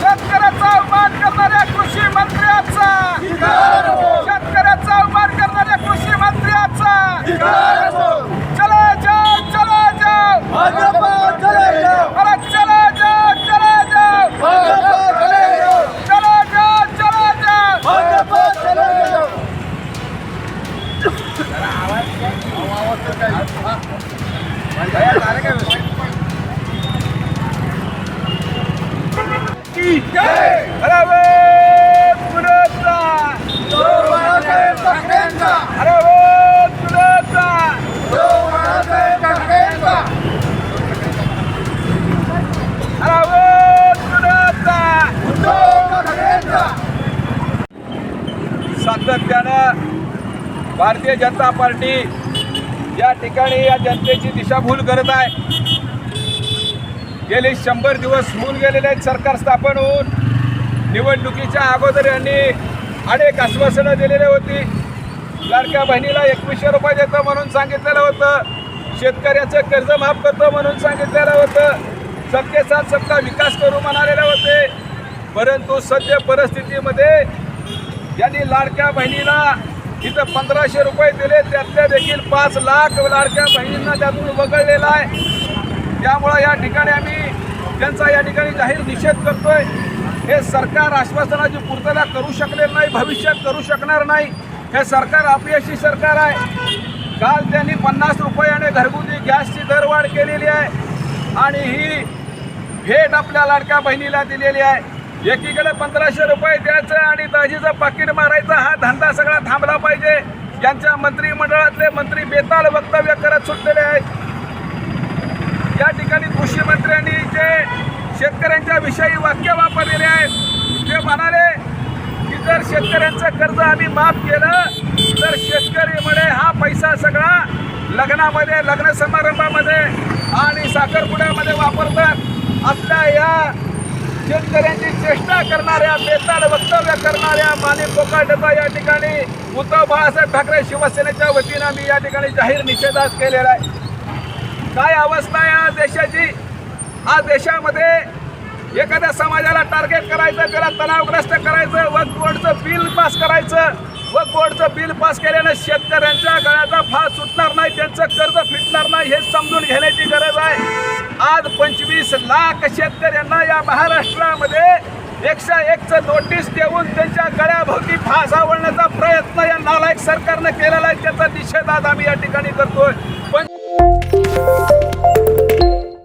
शेतकऱ्याचा अवमान करणाऱ्या कृषी मंत्र्याचा. शेतकऱ्याचा अवमान करणाऱ्या कृषी मंत्र्याचा. चला जाओ चला जाओ. अरे चला जाओ चला जाओ. चला जाओ. चला जाओ की सातत्यानं भारतीय जनता पार्टी या ठिकाणी या जनतेची दिशाभूल करत आहे. गेले शंभर दिवस होऊन गेलेले आहेत सरकार स्थापन होऊन निवडणुकीच्या अगोदर यांनी अनेक आश्वासनं दिलेली होती. लाडक्या बहिणीला एकवीसशे रुपये देतं म्हणून सांगितलेलं होतं. शेतकऱ्याचं कर्ज माफ करतो म्हणून सांगितलेलं होतं. सबके साथ सबका विकास करू म्हणालेले होते. परंतु सद्य परिस्थितीमध्ये यांनी लाडक्या बहिणीला इथं पंधराशे रुपये दिले त्यातल्या देखील पाच लाख लाडक्या बहिणींना त्यातून वगळलेला आहे. त्यामुळं या ठिकाणी आम्ही त्यांचा या ठिकाणी जाहीर निषेध करतोय. हे सरकार आश्वासनाची पूर्तता करू शकले नाही भविष्यात करू शकणार नाही. हे सरकार अपयशी सरकार आहे. काल त्यांनी पन्नास रुपयाने घरगुती गॅसची दरवाढ केलेली आहे आणि ही भेट आपल्या लाडक्या बहिणीला दिलेली आहे. एकीकडे पंधराशे रुपये द्यायचं आणि दाजीचं पाकिट मारायचा हा धंदा सगळा थांबला पाहिजे. यांच्या मंत्रिमंडळातले मंत्री बेताल वक्तव्य करत सुटलेले आहेत. या ठिकाणी कृषी मंत्र्यांनी जे शेतकऱ्यांच्या विषयी वाक्य वापरलेले आहेत ते म्हणाले की जर शेतकऱ्यांचं कर्ज आम्ही माफ केलं तर शेतकरी म्हणे हा पैसा सगळा लग्नामध्ये लग्न समारंभामध्ये आणि साखरपुड्यामध्ये वापरतात. आपल्या या शेतकऱ्यांची चेष्टा करणाऱ्या बेताड वक्तव्य करणाऱ्या माणिक डब्बा या ठिकाणी उद्धव बाळासाहेब ठाकरे शिवसेनेच्या वतीनं आम्ही या ठिकाणी जाहीर निषेधास केलेला आहे. काय अवस्था आहे आज देशाची? आज देशामध्ये एखाद्या समाजाला टार्गेट करायचं त्याला तणावग्रस्त करायचं वक बोर्डचं बिल पास करायचं वक बोर्डचं बिल पास केल्यानं शेतकऱ्यांच्या गळ्याचा फास सुटणार नाही त्यांचं कर्ज फिटणार नाही हे समजून घ्या वीस लाख शेतकऱ्यांना या महाराष्ट्रामध्ये एकशा एकचं नोटीस देऊन त्यांच्या गळ्याभोवती फास आवडण्याचा प्रयत्न या नालायक सरकारनं केलेला आहे. त्याचा निषेध आज आम्ही या ठिकाणी करतोय. पण